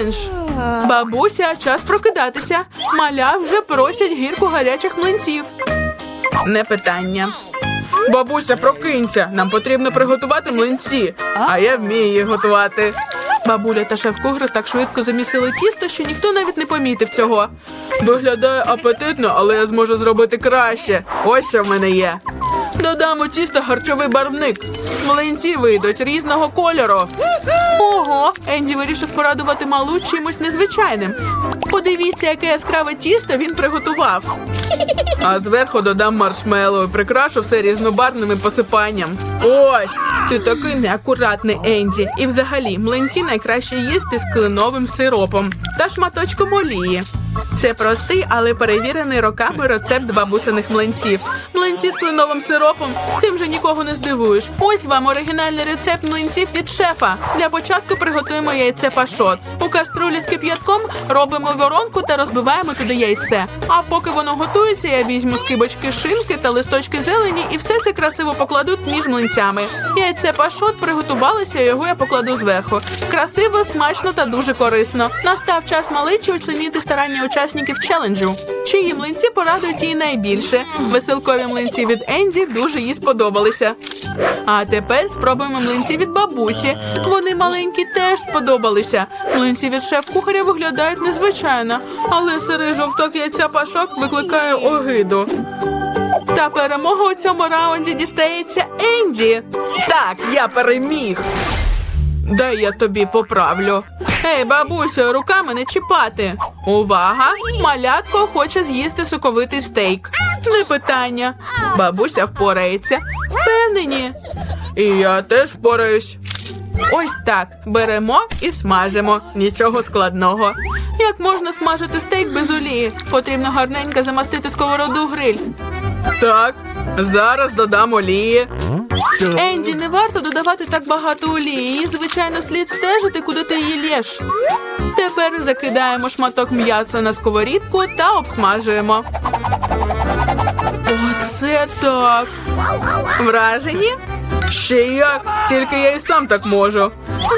челендж. Бабуся, час прокидатися. Маля вже просять гірку гарячих млинців. Не питання. Бабуся, прокинься. Нам потрібно приготувати млинці, а я вмію їх готувати. Бабуля та шеф-кухар так швидко замісили тісто, що ніхто навіть не помітив цього. Виглядає апетитно, але я зможу зробити краще. Ось що в мене є. Додам у тісто харчовий барвник. Млинці вийдуть різного кольору. Ого, Енді вирішив порадувати малу чимось незвичайним. Подивіться, яке яскраве тісто він приготував. А зверху додам маршмеллоу і прикрашу все різнобарвним посипанням. Ось! Ти такий неакуратний, Енді. І взагалі, млинці найкраще їсти з кленовим сиропом та шматочком олії. Це простий, але перевірений роками рецепт бабусиних млинців. Млинці з кленовим сиропом. Цим же нікого не здивуєш. Ось вам оригінальний рецепт млинців від шефа. Для початку приготуємо яйце пашот. У каструлі з кип'ятком робимо воронку та розбиваємо туди яйце. А поки воно готується, я візьму скибочки шинки та листочки зелені і все це красиво покладу між млинцями. Яйце пашот приготувалося, його я покладу зверху. Красиво, смачно та дуже корисно. Настав час маличі оцінити старання учасників челенджу. Чиї млинці порадують їй найбільше. Веселкові млинці від Енді дуже їй сподобалися. А тепер спробуємо млинці від бабусі. Вони маленькі теж сподобалися. Млинці від шеф-кухаря виглядають незвичайно, але сирий жовток яйця пашок викликає огиду. Та перемога у цьому раунді дістається Енді. Так, я переміг. Дай я тобі поправлю. Ей, бабусю, руками не чіпати. Увага! Малятко хоче з'їсти соковитий стейк. Не питання. Бабуся впорається. Впевнені. І я теж впораюсь. Ось так. Беремо і смажимо. Нічого складного. Як можна смажити стейк без олії? Потрібно гарненько замастити сковороду гриль. Так, зараз додам олії. Енді, не варто додавати так багато олії. Звичайно, слід стежити, куди ти її лєш. Тепер закидаємо шматок м'яса на сковорідку та обсмажуємо. Оце так. Вражені? Ще як, тільки я і сам так можу.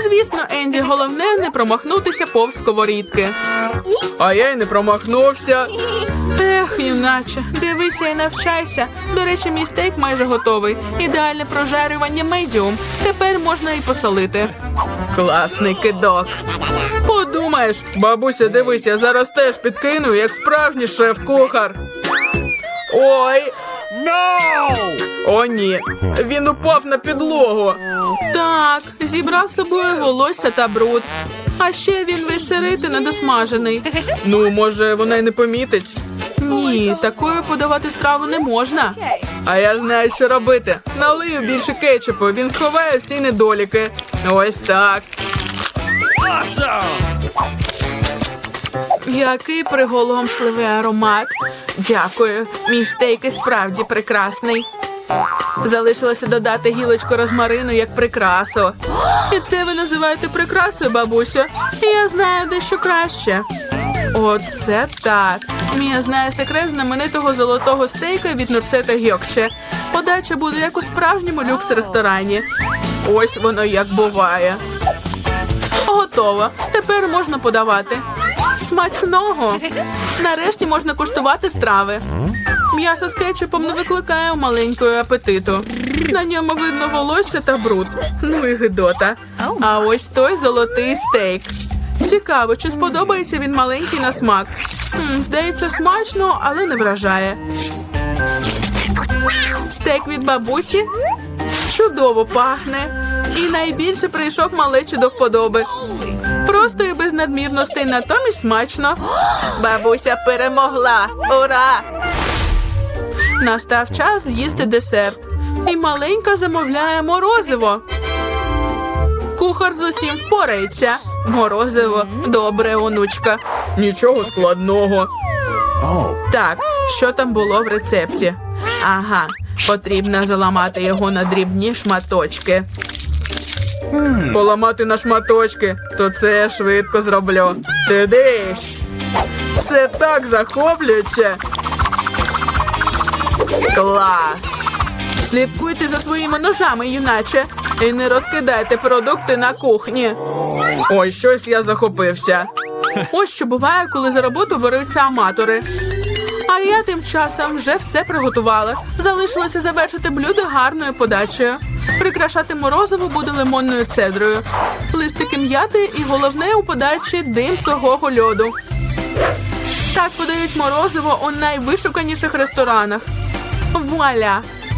Звісно, Енді, головне не промахнутися повз сковорідки. А я й не промахнувся. Ех, юначе, дивися і навчайся. До речі, мій стейк майже готовий. Ідеальне прожарювання медіум. Тепер можна і посолити. Класний кидок. Подумаєш, бабуся, дивись, я зараз теж підкину, як справжній шеф-кухар. Ой, о, ні. Він упав на підлогу. Так, зібрав з собою волосся та бруд. А ще він весь сирий та недосмажений. Ну, може, вона й не помітить. Ні, такою подавати страву не можна. А я знаю, що робити. Налию більше кетчупу, він сховає всі недоліки. Ось так. Який приголомшливий аромат. Дякую. Мій стейк і справді прекрасний. Залишилося додати гілочку розмарину як прикрасу. І це ви називаєте прикрасою, бабусю? Я знаю дещо краще. Оце так. Мія знає секрет знаменитого золотого стейка від Нурсета Гьокше. Подача буде як у справжньому люкс-ресторані. Ось воно як буває. Готово. Тепер можна подавати. Смачного. Нарешті можна куштувати страви. М'ясо з кетчупом не викликає маленького апетиту. На ньому видно волосся та бруд. Ну і гидота. А ось той золотий стейк. Цікаво, чи сподобається він маленький на смак. М, здається, смачно, але не вражає. Стейк від бабусі чудово пахне. І найбільше прийшов малечі до вподоби. Просто і без надмірностей, натомість смачно. Бабуся перемогла. Ура! Настав час з'їсти десерт. І маленька замовляє морозиво. Кухар з усім впорається. Морозиво, добре, онучка. Нічого складного. Так, що там було в рецепті? Ага, потрібно заламати його на дрібні шматочки. Поламати на шматочки, то це я швидко зроблю. Ти диш. Це так захоплююче. Клас. Слідкуйте за своїми ножами, юначе, і не розкидайте продукти на кухні. Ой, щось я захопився. Ось що буває, коли за роботу беруться аматори. А я тим часом вже все приготувала. Залишилося завершити блюдо гарною подачею. Прикрашати морозиво буде лимонною цедрою, листики м'яти і головне у подачі дим сухого льоду. Так подають морозиво у найвишуканіших ресторанах. Вуаля!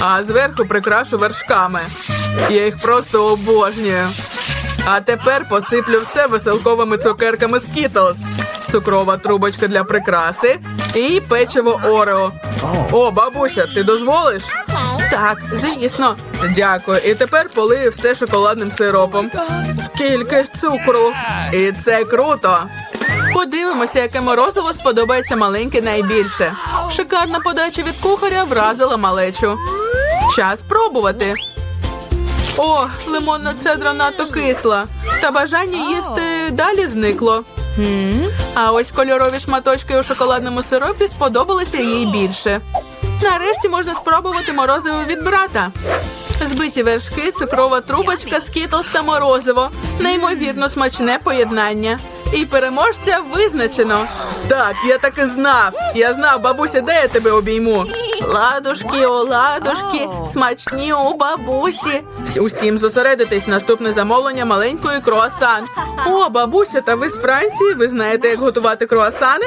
А зверху прикрашу вершками. Я їх просто обожнюю. А тепер посиплю все веселковими цукерками Skittles. Цукрова трубочка для прикраси і печиво Орео. О, бабуся, ти дозволиш? Так, звісно. Дякую. І тепер полию все шоколадним сиропом. Скільки цукру! І це круто. Подивимося, яке морозиво сподобається маленьке найбільше. Шикарна подача від кухаря вразила малечу. Час пробувати. О, лимонна цедра надто кисла. Та бажання їсти далі зникло. А ось кольорові шматочки у шоколадному сиропі сподобалися їй більше. Нарешті можна спробувати морозиво від брата. Збиті вершки, цукрова трубочка, скітлс та морозиво. Неймовірно смачне поєднання. І переможця визначено. Так, я так і знав. Я знав, бабуся, де я тебе обійму. Ладушки, ладушки, смачні у бабусі. Усім зосередитись, наступне замовлення маленької круасан. О, бабуся, та ви з Франції, ви знаєте, як готувати круасани?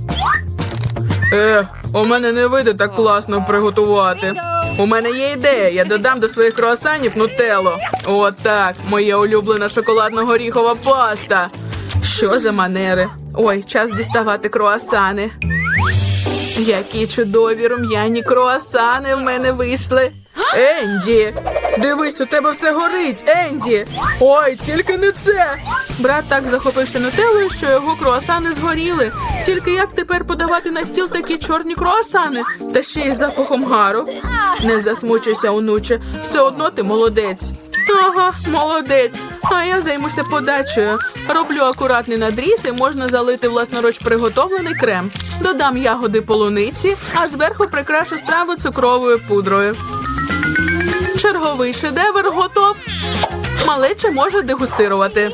Е, у мене не вийде так класно приготувати. У мене є ідея. Я додам до своїх круасанів нутелло. О, так, моя улюблена шоколадно-горіхова паста. Що за манери? Ой, час діставати круасани. Які чудові рум'яні круасани в мене вийшли. Енді, дивись, у тебе все горить, Енді. Ой, тільки не це. Брат так захопився нутеллою, що його круасани згоріли. Тільки як тепер подавати на стіл такі чорні круасани, та ще й запахом гару. Не засмучуйся, онуче, все одно ти молодець. Ага, молодець. А я займуся подачею. Роблю акуратний надріз і можна залити власноруч приготовлений крем. Додам ягоди полуниці, а зверху прикрашу страву цукровою пудрою. Черговий шедевр готов. Малеча може дегустирувати.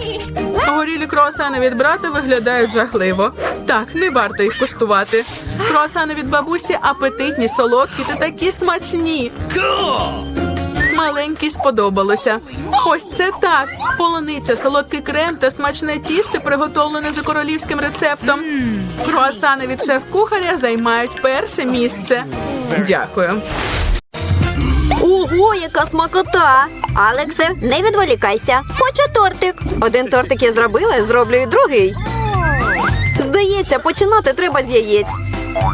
Горілі круасани від брата виглядають жахливо. Так, не варто їх куштувати. Круасани від бабусі апетитні, солодкі та такі смачні. Маленький сподобалося. Ось це так. Полуниця, солодкий крем та смачне тісто, приготовлене за королівським рецептом. Круасани від шеф-кухаря займають перше місце. Дякую. Ого, яка смакота! Алексе, не відволікайся. Хочу тортик. Один тортик я зробила, зроблю і другий. Здається, починати треба з яєць.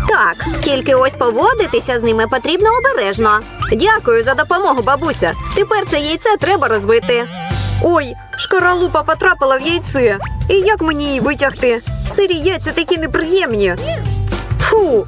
Так, тільки ось поводитися з ними потрібно обережно. Дякую за допомогу, бабуся. Тепер це яйце треба розбити. Ой, шкаралупа потрапила в яйце. І як мені її витягти? Сирі яйця такі неприємні. Фу.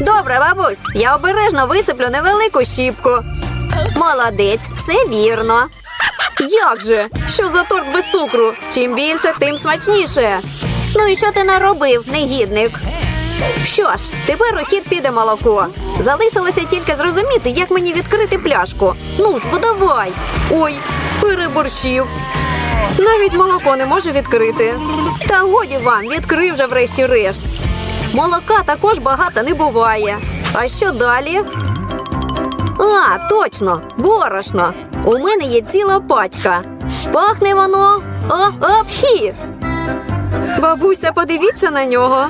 Добре, бабусь, я обережно висиплю невелику щіпку. Молодець, все вірно. Як же? Що за торт без цукру? Чим більше, тим смачніше. Ну і що ти наробив, негідник? Що ж, тепер у хід піде молоко. Залишилося тільки зрозуміти, як мені відкрити пляшку. Ну ж, бо давай. Ой, переборщив. Навіть молоко не може відкрити. Та годі вам, відкрив вже врешті-решт. Молока також багато не буває. А що далі? А, точно, борошно. У мене є ціла пачка. Пахне воно. О, апхі. Бабуся, подивіться на нього.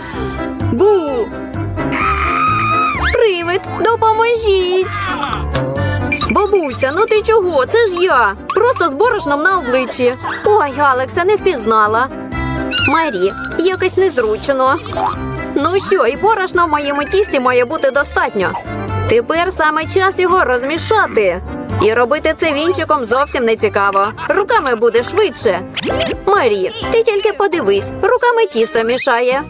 Бу. Привид, допоможіть. Бабуся, ну ти чого? Це ж я. Просто з борошном на обличчі. Ой, Алекса, не впізнала. Марі, якось незручно. Ну що, і борошна в моєму тісті має бути достатньо. Тепер саме час його розмішати. І робити це вінчиком зовсім не цікаво. Руками буде швидше. Марі, ти тільки подивись, руками тісто мішає.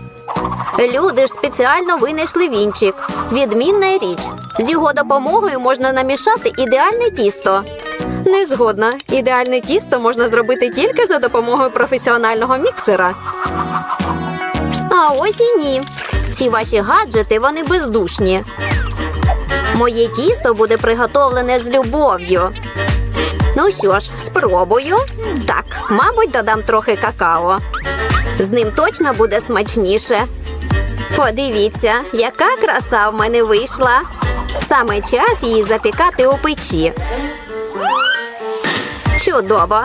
Люди ж спеціально винайшли вінчик. Відмінна річ. З його допомогою можна намішати ідеальне тісто. Не згодна. Ідеальне тісто можна зробити тільки за допомогою професіонального міксера. Ось і ні. Ці ваші гаджети вони бездушні. Моє тісто буде приготовлене з любов'ю. Ну що ж, спробую. Так, мабуть, додам трохи какао. З ним точно буде смачніше. Подивіться, яка краса в мене вийшла. Саме час її запікати у печі. Чудово!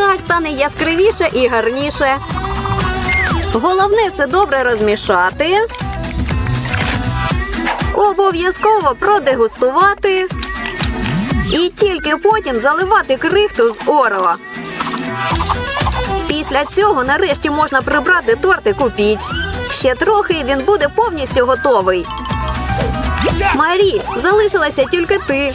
Так стане яскравіше і гарніше. Головне все добре розмішати. Обов'язково продегустувати. І тільки потім заливати крихту з орео. Після цього нарешті можна прибрати тортик у піч. Ще трохи і він буде повністю готовий. Марі, залишилася тільки ти.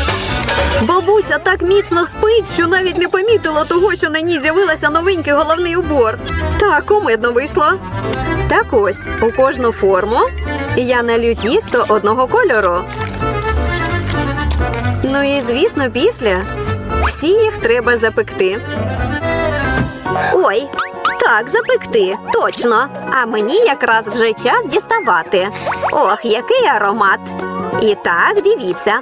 Бабуся так міцно спить, що навіть не помітила того, що на ній з'явилася новенький головний убор. Так, кумедно вийшло. Так ось, у кожну форму я налью тісто одного кольору. Ну і звісно, після всі їх треба запекти. Ой, так, запекти, точно. А мені якраз вже час діставати. Ох, який аромат. І так, дивіться.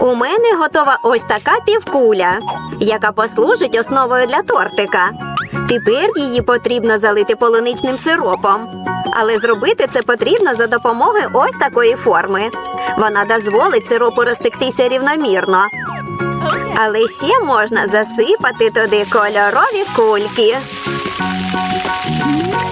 У мене готова ось така півкуля, яка послужить основою для тортика. Тепер її потрібно залити полуничним сиропом. Але зробити це потрібно за допомогою ось такої форми. Вона дозволить сиропу розтектися рівномірно. Але ще можна засипати туди кольорові кульки.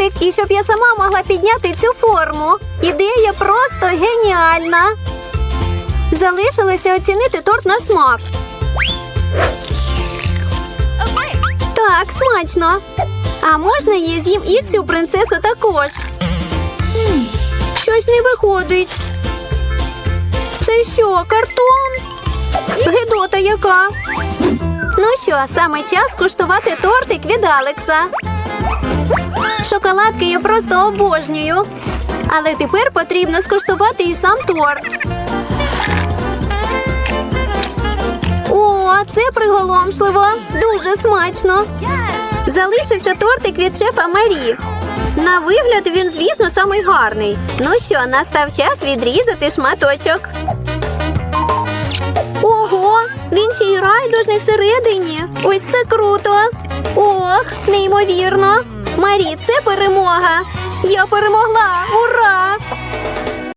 тортик, і щоб я сама могла підняти цю форму. Ідея просто геніальна. Залишилося оцінити торт на смак. Так, смачно. А можна я з'їм і цю принцесу також? Щось не виходить. Це що, картон? Гедота яка? Ну що, саме час куштувати тортик від Алекса. Шоколадки я просто обожнюю. Але тепер потрібно скуштувати і сам торт. О, це приголомшливо. Дуже смачно. Залишився тортик від шефа Марі. На вигляд він, звісно, самий гарний. Ну що, настав час відрізати шматочок. Ого, він ще й райдужний всередині. Ось це круто. Ох, неймовірно. Марі, це перемога. Я перемогла. Ура!